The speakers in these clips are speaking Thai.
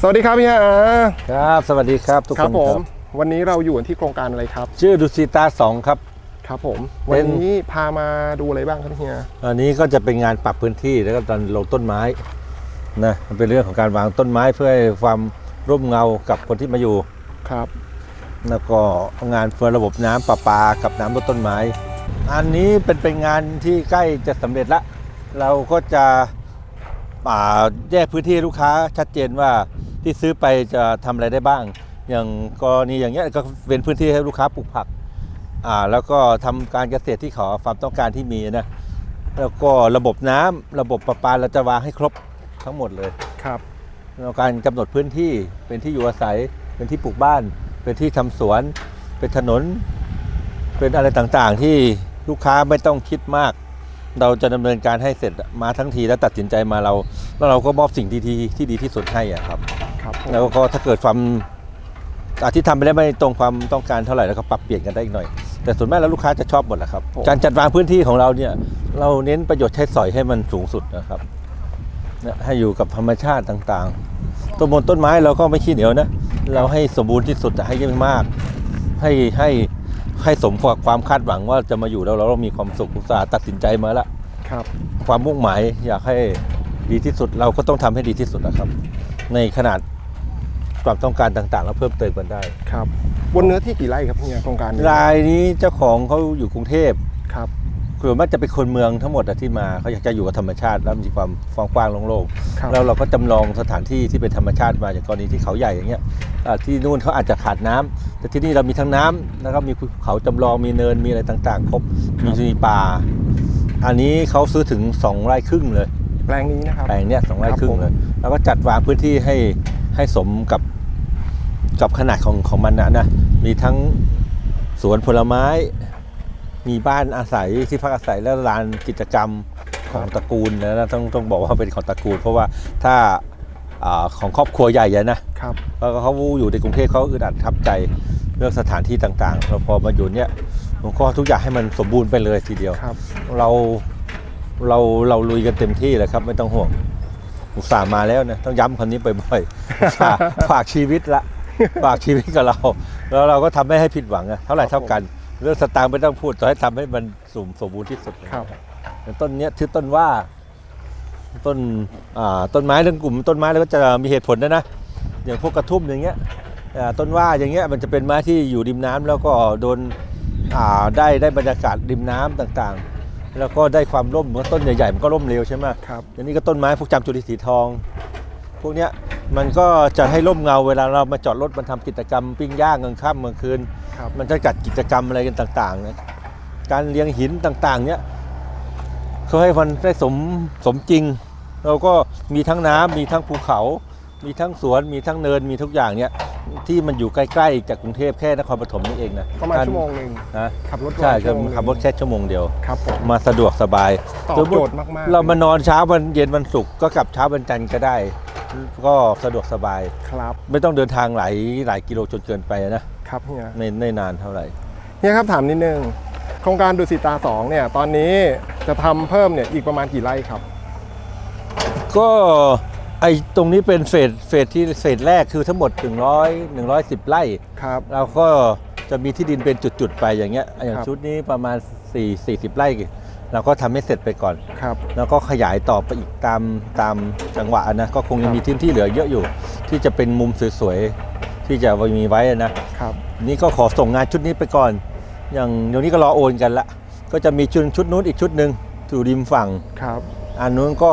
สวัสดีครับพี่อาครับ สวัสดีครับทุกคครันบผคมรับวันนี้เราอยู่ที่โครงการอะไรครับ ชื่อดุสิตาสองครับ ครับผมเป็วันนนี้พามาดูอะไรบ้างครับเฮียอันนี้ก็จะเป็นงานปรับพื้นที่แล้วก็ตอนลงต้นไม้นะมันเป็นเรื่องของการวางต้นไม้เพื่อให้ความร่มเงากับคนที่มาอยู่ครับ แล้วก็งานเพื่อระบบน้ำประปากับน้ำลดต้นไม้ อันนี้เป็นเป็นงานที่ใกล้จะสำเร็จละเราก็จะอ่าแยกพื้นที่ให้ลูกค้าชัดเจนว่า ที่ซื้อไปจะทำอะไรได้บ้าง อย่างกรณีอย่างเงี้ยก็เป็นพื้นที่ให้ลูกค้าปลูกผักอ่าแล้วก็ทำการเกษตรที่เขาความต้องการที่มีนะแล้วก็ระบบน้ำระบบประปาเราจะวางให้ครบทั้งหมดเลยครับแล้วการกำหนดพื้นที่เป็นที่อยู่อาศัย เป็นที่ปลูกบ้าน เป็นที่ทำสวน เป็นถนน เป็นอะไรต่างๆ ที่ลูกค้าไม่ต้องคิดมาก เราจะดำเนินการให้เสร็จมาทั้งทีแล้วตัดสินใจมาเรา แล้วเราก็มอบสิ่งที่ดีที่ดีที่สุดให้อะครับ ครับผมแล้วก็ถ้าเกิดความอาที่ทำไปแล้วไม่ตรงความต้องการเท่าไหร่แล้วก็ปรับเปลี่ยนกันได้อีกหน่อย แต่ส่วนมากแล้วลูกค้าจะชอบหมดแหละครับการจัดวางพื้นที่ของเราเนี่ยเราเน้นประโยชน์ใช้สอยให้มันสูงสุดนะครับเนี่ยให้อยู่กับธรรมชาติต่างๆต้นมนต้นไม้เราก็ไม่ขี้เหนียวนะเราให้สมบูรณ์ที่สุดให้เยอะมาก ให้ให้ให้สมกับความคาดหวังว่าจะมาอยู่แล้วเราต้องมีความสุขอุตสาห์ตัดสินใจมาแล้วครับ ความมุ่งหมายอยากให้ดีที่สุดเราก็ต้องทำให้ดีที่สุดนะครับ ในขนาด ความต้องการต่างๆ แล้วเพิ่มเติมกันได้ ครับบนเนื้อที่กี่ไร่ครับเฮียโครงการนี้รายนี้เจ้าของเขาอยู่กรุงเทพครับส่วนมากจะเป็นคนเมืองทั้งหมดอะที่มาเขาอยากจะอยู่กับธรรมชาติแล้วมีความกว้างๆโล่งครับๆแล้วเราก็จำลองสถานที่ที่เป็นธรรมชาติมาอย่างกรณีที่เขาใหญ่อย่างเงี้ยอ่าที่นู่นเขาอาจจะขาดน้ำแต่ที่นี่เรามีทั้งน้ำแล้วก็มีภูเขาจำลองมีเนินมีอะไรต่างๆครบมีมีป่า อันนี้เขาซื้อถึงสองไร่ครึ่งเลย แปลงนี้นะครับ แปลงเนี้ยสองไร่ครับครึ่ผงมเลย แล้วก็จัดวางพื้นที่ให้ให้สมกับ กับขนาดของของมันนะนะมีทั้งสวนผลไม้ มีบ้านอาศัยที่พักอาศัยแล้วลานกิจกรรมของตระกูลนะต้องต้องบอกว่าเป็นของตระกูล เพราะว่าถ้าอาของครอบครัวใหญ่อะนะครับ แล้วก็เขาอยู่ในกรุงเทพเขาอึดอัดทับใจเรื่องสถานที่ต่างๆเราพอมาอยู่เนี่ยผมก็ทุกอย่างให้มันสมบูรณ์ไปเลยทีเดียว ครับ เราเราเราลุยกันเต็มที่เลยครับ ไม่ต้องห่วงอุตส่าห์มาแล้วนะต้องย้ำคำนี้บ่อยๆฝากฝากชีวิตละ ฝากชีวิตกับเรา แล้วเราก็ทำไม่ให้ผิดหวังอะเท่าไหร่เท่ากัน เรื่องสตางค์ไม่ต้องพูดต่อให้ทำให้มันสมสมบูรณ์ที่สุดครับอย่างต้นเนี้ยชื่อต้นว่า ต้นอ่าต้นไม้เรื่องกลุ่มต้นไม้แล้วก็จะมีเหตุผลนะนะอย่างพวกกระทุ่มอย่างเงี้ยอ่าต้นว่าอย่างเงี้ยมันจะเป็นไม้ที่อยู่ริมน้ำแล้วก็โดนอ่าได้ได้บรรยากาศริมน้ำต่างๆ แล้วก็ได้ความร่มเหมือนต้นใหญ่ๆมันก็ร่มเร็วใช่ไหมครับอันนี้ก็ต้นไม้พวกจามจุลีสีทอง พวกเนี้ย มันก็จะให้ร่มเงาเวลาเรามาจอดรถมันทำกิจกรรมปิ้งย่างกลางค่ำกลางคืนครับมันจะจัดกิจกรรมอะไรกันต่างๆนะการเลี้ยงหินต่างๆ เนี้ยเขาให้มันได้สมสมจริง เราก็มีทั้งน้ำมีทั้งภูเขา มีทั้งสวนมีทั้งเนินมีทุกอย่างเนี้ยที่มันอยู่ใกล้ๆจากกรุงเทพแค่นครปฐมนี่เองนะประมาณกชั่วโมงหนึ่งนะขับรถใช่ประก็มาณชั่วโมงหนึ่งขับรถแค่ชั่วโมงเดียวครับผมมาสะดวกสบายตอบสมมุโจติทย์มากๆเรามานอนเช้าวันเย็นวันศุกร์ก็กลับเช้าวันจันทร์ก็ได้ ก็สะดวกสบาย ครับไม่ต้องเดินทางหลายหลายกิโลจนเกินไปนะครับเฮียไม่ไม่นานเท่าไหร่เฮียครับถามนิดนึงโครงการดุสิตาสองเนี่ยตอนนี้จะทำเพิ่มเนี่ยอีกประมาณกี่ไร่ครับ ก็ไอ้ตรงนี้เป็นเฟสเฟสที่เฟสแรกคือทั้งหมด 100 110 ไร่ครับเราก็จะมีที่ดินเป็นจุด ๆ ไปอย่างเงี้ยอย่างครับชุดนี้ประมาณ 4 40 ไร่ เราก็ทำให้เสร็จไปก่อนครับแล้วก็ขยายต่อไปอีกตามตามจังหวะนะก็คงยังมีที่ที่เหลือเยอะอยู่ ที่จะเป็นมุมสวยๆที่จะมีไว้นะครับนี่ก็ขอส่งงานชุดนี้ไปก่อน อย่างเดี๋ยวนี้ก็รอโอนกันละ ก็จะมีชุดชุดนู้นอีกชุดหนึ่งอยู่ริมฝั่งครับอันนู้นก็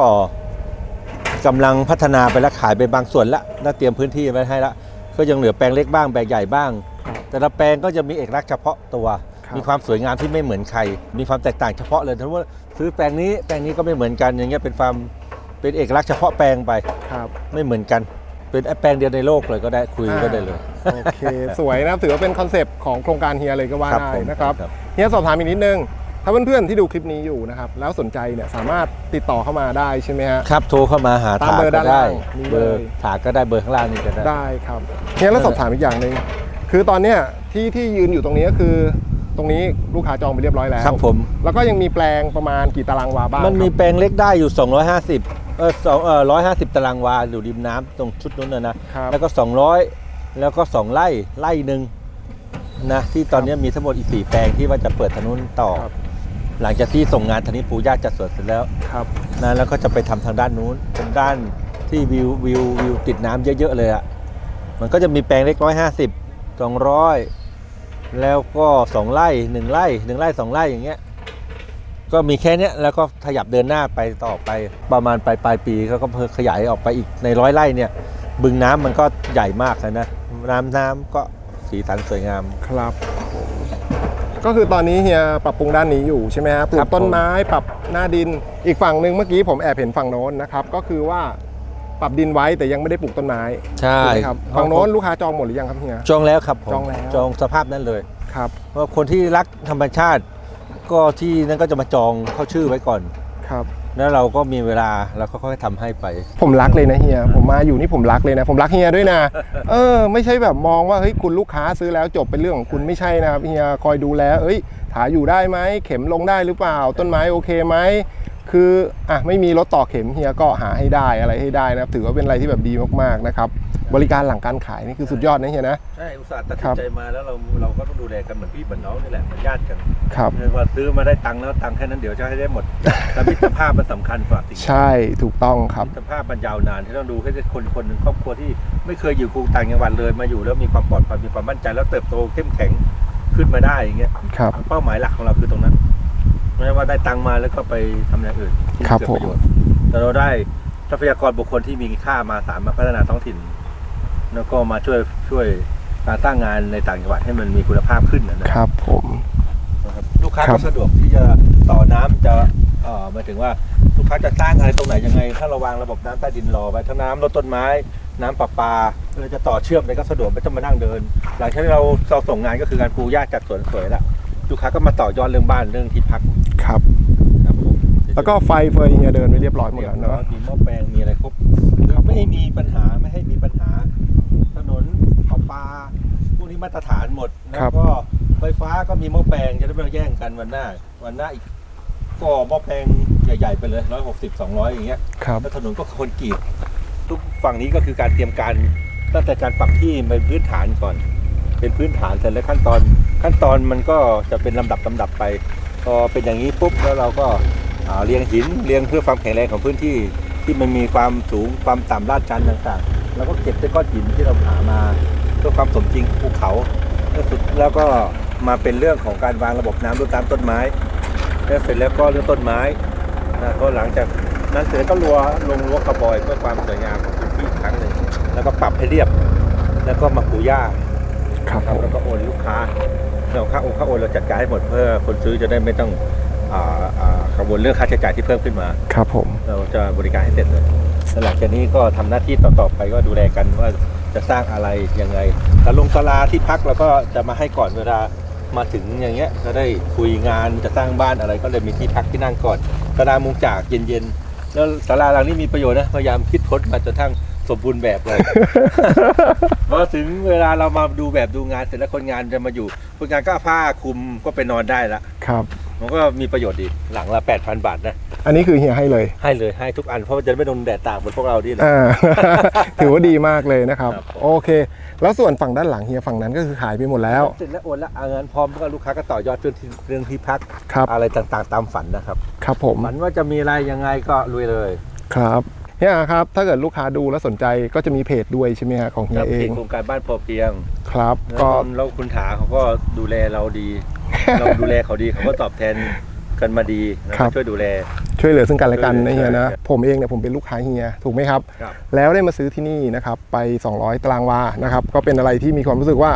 กำลังพัฒนาไปแล้วขายไปบางส่วนละแล้วเตรียมพื้นที่ไว้ให้ละก็ยังเหลือแปลงเล็กบ้างแปลงใหญ่บ้างครับแต่ละแปลงก็จะมีเอกลักษณ์เฉพาะตัวครับ มีความสวยงามที่ไม่เหมือนใคร มีความแตกต่างเฉพาะเลยถ้าว่าซื้อแปลงนี้แปลงนี้ก็ไม่เหมือนกันอย่างเงี้ยเป็นความเป็นเอกลักษณ์เฉพาะแปลงไปครับไม่เหมือนกัน เป็นแปลงเดียวในโลกเลยก็ได้คุยก็ได้เลยโอเคสวยนะครับถือว่าเป็นคอนเซปต์ของโครงการเฮียเลยก็ว่าครับได้ผมนะครับครับเฮียสอบถามอีกนิดนึงถ้าเพื่อนๆที่ดูคลิปนี้อยู่นะครับแล้วสนใจเนี่ยสามารถติดต่อเข้ามาได้ใช่ไหมฮะครับโทรเข้ามาหาตามถาเบอร์ก็ด้านได้ล่างนี้เลยเบอร์ถาก็ได้เบอร์ข้างล่างนี่ก็ได้ได้ครับเฮียแล้วสอบถามอีกอย่างหนึ่งคือตอนเนี้ยที่ที่ยืนอยู่ตรงนี้ก็คือ ตรงนี้ลูกค้าจองไปเรียบร้อยแล้วครับผม แล้วก็ยังมีแปลงประมาณกี่ตารางวาบ้างมันมีครับแปลงเล็กได้อยู่ 250เออสองเออร้อยห้าสิบตารางวาอยู่ริมน้ำตรงชุดนู้นนะนะ ครับแล้วก็สองร้อยแล้วก็สองไร่ไร่หนึ่งนะที่ตอนนี้มีทั้งหมดอีกสี่แปลงที่ว่าจะเปิดถนนต่อ ครับ หลังจากที่ส่งงานธนิตปูย่าจัดสวนเสร็จแล้วครับนะแล้วก็จะไปทำทางด้านนู้นเป็นด้านที่วิววิววิวติดน้ำเยอะๆเลยอะมันก็จะมีแปลงเล็กร้อยห้าสิบสองร้อย แล้วก็สองไร่หนึ่งไร่หนึ่งไร่สองไร่อย่างเงี้ยก็มีแค่เนี้ยแล้วก็ขยับเดินหน้าไปต่อไปประมาณปลายปลายปีก็ก็เพิ่มขยายออกไปอีกในร้อยไร่เนี่ย บึงน้ำมันก็ใหญ่มากเลยนะน้ำน้ำก็สีสันสวยงามครับผมก็คือตอนนี้เฮียปรับปรุงด้านนี้อยู่ใช่ไหมครับปลูครักบต้นไม้ปรับหน้าดินอีกฝั่งหนึ่งเมื่อกี้ผมแอบเห็นฝั่งโน้นนะครับ ก็คือว่า ปรับดินไว้แต่ยังไม่ได้ปลูกต้นไม้ใช่ถูกไหมครับฝั่งโน้นลูกค้าจองหมดหรือยังครับเฮีย จองแล้วครับผมจองแล้ว จองสภาพนั้นเลยครับเพราะคนที่รักธรรมชาติ ก็ที่นั่นก็จะมาจองเข้าชื่อไว้ก่อน ครับ แล้วเราก็มีเวลาแล้วก็ค่อยๆทำให้ไป ผมรักเลยนะเฮีย ผมมาอยู่นี่ผมรักเลยนะ ผมรักเฮียด้วยนะ เออ ไม่ใช่แบบมองว่าเฮ้ยคุณลูกค้าซื้อแล้วจบเป็นเรื่องของคุณไม่ใช่นะครับเฮียคอยดูแลเอ้ยถาอยู่ได้ไหมเข็มลงได้หรือเปล่า ต้นไม้โอเคไหม คืออะไม่มีรถต่อเข็มเฮียก็หาให้ได้อะไรให้ได้นะครับถือว่าเป็นอะไรที่แบบดีมากๆนะครับบริการหลังการขายนี่คือสุดยอดนะเฮียนะ ใช่อุตส่าห์ตัดครับใจมาแล้วเราเราก็ต้องดูแลกันเหมือนพี่เหมือนน้องนี่แหละเหมือนญาติกันครับไม่ว่าซื้อมาได้ตังค์แล้วตังค์แค่นั้นเดี๋ยวจะให้ได้หมดแต่มิตรภาพมันสำคัญกว่าสิ่งใช่ถูกต้องครับมิตรภาพมันยาวนานที่ต้องดูให้ได้คนคนหนึ่งครอบครัวที่ไม่เคยอยู่กรุงต่างจังหวัดเลยมาอยู่แล้วมีความปลอดภัยมีความมั่นใจแล้วเติบโตเข้มแข็งขึ้นมาได้อย่างเงี้ยครับเป้าหมายหลักของเราคือตรงนั้น ไม่ใช่ว่าได้ตังค์มาแล้วก็ไปทำอย่างอื่นที่ครับเกิดผมประโยชน์แต่เราได้ทรัพยากรบุคคลที่มีค่ามาสามารถพัฒนาท้องถิ่น แล้วก็มาช่วยช่วยการสร้างงานในต่างจังหวัดให้มันมีคุณภาพขึ้นนะนะครับผม นะครับลูกค้าครัก็บ สะดวกที่จะต่อน้ำจะเอ่อหมายถึงว่าลูกค้าจะสร้างอะไรตรงไหนยังไง ถ้าเราวางระบบน้ำใต้ดินรอไว้ทั้งน้ำลดต้นไม้ น้ำประปาเราจะต่อเชื่อมอะไรก็สะดวกไม่ต้องมานั่งเดิน หลังจากที่เราเราส่งงานก็คือการปูหญ้าจัดสวนสวยละ ลูกค้าก็มาต่อยอดเรื่องบ้านเรื่องที่พักครับ ครับผมแล้วก็ไฟเฟยเฮียเดินไว้เรียบร้อยหมดเรียแล้วบร้อเนาะยมีหม้อแปลงมีอะไรครบไม่ให้มีปัญหาไม่ให้มีปัญหา ถนนประปาพวกนี้มาตรฐานหมดแล้วก็ไฟฟ้าก็มีหม้อแปลงจะได้ไม่ต้องแย่งกันวันหน้า วันหน้าอีกก็หม้อแปลงใหญ่ๆไปเลยร้อยหกสิบสองร้อยอย่างเงี้ยครับแล้วถนนก็คอนกรีตทุกฝั่งนี้ก็คือการเตรียมการตั้งแต่การปรับที่เป็นพื้นฐานก่อน เป็นพื้นฐานเสร็จแล้วขั้นตอนขั้นตอนมันก็จะเป็นลำดับลำดับไป พอเป็นอย่างนี้ปุ๊บแล้วเราก็เรียงหินเรียงเพื่อความแข็งแรงของพื้นที่ที่มันมีความสูงความต่ำลาดชันต่างๆ แล้วก็เก็บด้วยก้อนหินที่เราหามาเพื่อความสมจริงภูเขาแล้วสุดแล้วก็มาเป็นเรื่องของการวางระบบน้ำรดน้ำต้นไม้ แล้วเสร็จแล้วก็เรื่องต้นไม้นะก็หลังจากนั้นเสร็จก็รัวลงรั้วกระบอยเพื่อความสวยงามของพื้นที่ครั้งหนึ่งแล้วก็ปรับให้เรียบ แล้วก็มาปูหญ้า ครับครัผบมแล้วก็โอนลูกค้าเราค่าโอนค่าโอนเราจัดการให้หมดเพื่อคนซื้อจะได้ไม่ต้องอ่าอ่ากังวลเรื่องค่าใช้จ่ายที่เพิ่มขึ้นมา ครับผม เราจะบริการให้เสร็จเลยแล้วหลังจากนี้ก็ทำหน้าที่ต่อๆไปก็ดูแลกันว่าจะสร้างอะไรยังไงแต่ลงศาลาที่พักเราก็จะมาให้ก่อนเวลามาถึงอย่างเงี้ยก็ได้คุยงานจะสร้างบ้านอะไรก็เลยมีที่พักที่นั่งก่อนศาลามุงจากเย็นๆ แล้วศาลาหลังนี้มีประโยชน์นะพยายามคิดค้นมาจนทั้ง สมบูรณ์แบบเลยพอถึงเวลาเรามาดูแบบดูงานเสร็จแล้วคนงานจะมาอยู่ คนงานก็เอาผ้าคลุมก็ไปนอนได้ละ ครับ มันก็มีประโยชน์ดีหลังละ8,000 บาทนะ อันนี้คือเฮียให้เลยให้เลยให้ทุกอันเพราะว่าจะไม่โดนแดดตากเหมือนพวกเราดิแหละอ่า ถือว่าดีมากเลยนะครับ ครับโอเค แล้วส่วนฝั่งด้านหลังเฮียฝั่งนั้นก็คือขายไปหมดแล้ว เสร็จแล้วโอนแล้วเอาเงินพร้อมก็ลูกค้าก็ต่อยอดเรื่องที่เรื่องที่พักครับ อะไรต่างๆ ตามฝันนะครับ ครับผม ฝันว่าจะมีอะไรยังไงก็ลุยเลย ครับ เฮียครับ ถ้าเกิดลูกค้าดูแล้วสนใจก็จะมีเพจด้วยใช่ไหมฮะของเฮีคยรับเอที่งโครงการบ้านพอเพียงครับแล้วก็ แล้วคุณถาเขาก็ดูแลเราดี เราดูแลเขาดีเขาก็ตอบแทนกันมาดีนะช่วยดูแล ช่วยเหลือซึ่งกันและกันช่วยเหลืนะอเฮียนะใช่ผมเองเนี่ยผมเป็นลูกค้าเฮียถูกไหมครับ ครับ แล้วได้มาซื้อที่นี่นะครับไป 200 ตารางวานะครับ ก็เป็นอะไรที่มีความรู้สึกว่า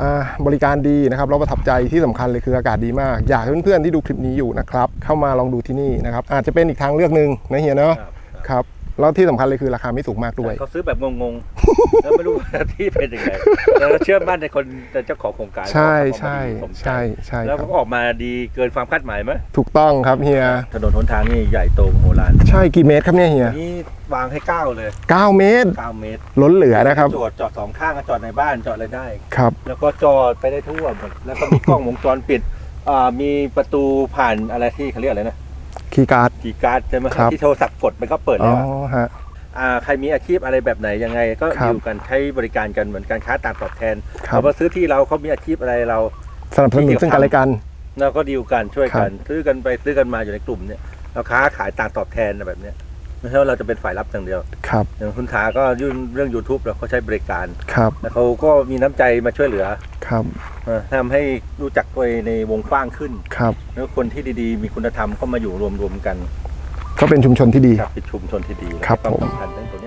อ่าบริการดีนะครับแล้วประทับใจที่สำคัญเลยคืออากาศดีมาก อยากให้เพื่อนๆที่ดูคลิปนี้อยู่นะครับ เข้ามาลองดูที่นี่นะครับ อาจจะเป็นอีกทางเลือกหนึ่งนะเฮียเนาะครับ ครับ แล้วที่สำคัญเลยคือราคาไม่สูงมากด้วย เขาซื้อแบบงงๆ แล้วไม่รู้ว่าที่เป็นยังไงแต่เราเชื่อมั่นในคนเจ้าของโครงการใช่ว่าใช่เขามาดีสมจใช่ใช่แล้วคก็รับออกมาดีเกินความคาดหมายไหมถูกต้องครับเฮีย ถนนหนทางนี่ใหญ่โตมโหฬารใช่กี่เมตรครับเนี่ยเฮียนี่วางให้เก้าเลย9เมตร เก้าเมตรล้นเหลือนะครับ จอดจอดสองข้างก็จอดในบ้านจอดอะไรได้ ครับ แล้วก็จอดไปได้ทั่วหมดแล้วก็มีกล้องวงจรปิดอ่ามีประตูผ่านอะไรที่เขาเรียกอะไรนะ คีคีย์การ์ด กีย์การ์ดใช่ไหมครับ ที่โทรศัพท์กดมันก็เปิดอ๋แล้อวอะฮะอ่าใครมีอาชีพอะไรแบบไหนยังไง ก็ครับอยู่กันใช้บริการกันเหมือนการค้าต่างตอบแทนครับเขามาซื้อที่เราเขามีอาชีพอะไรเรา สนับสนุนซึ่งกันและกัน เราก็ดีลกันช่วยกันครับซื้อกันไปซื้อกันมาอยู่ในกลุ่มเนี่ยเราค้าขายต่างตอบแทนแบบเนี้ย ไม่ใช่ว่าเราจะเป็นฝ่ายรับอย่างเดียว ครับ อย่างคุณถาก็ยื่นเรื่อง YouTube เราก็ใช้บริการครับแล้วเขาก็มีน้ำใจมาช่วยเหลือครับเอ่อทำให้รู้จักตัวเองในวงกว้างขึ้น ครับ แล้วคนที่ดีๆ มีคุณธรรมก็มาอยู่รวมๆกันก็เป็นชุมชนที่ดีครับเป็นชุมชนที่ดีครับและผม วาสำคัญทั้งตัว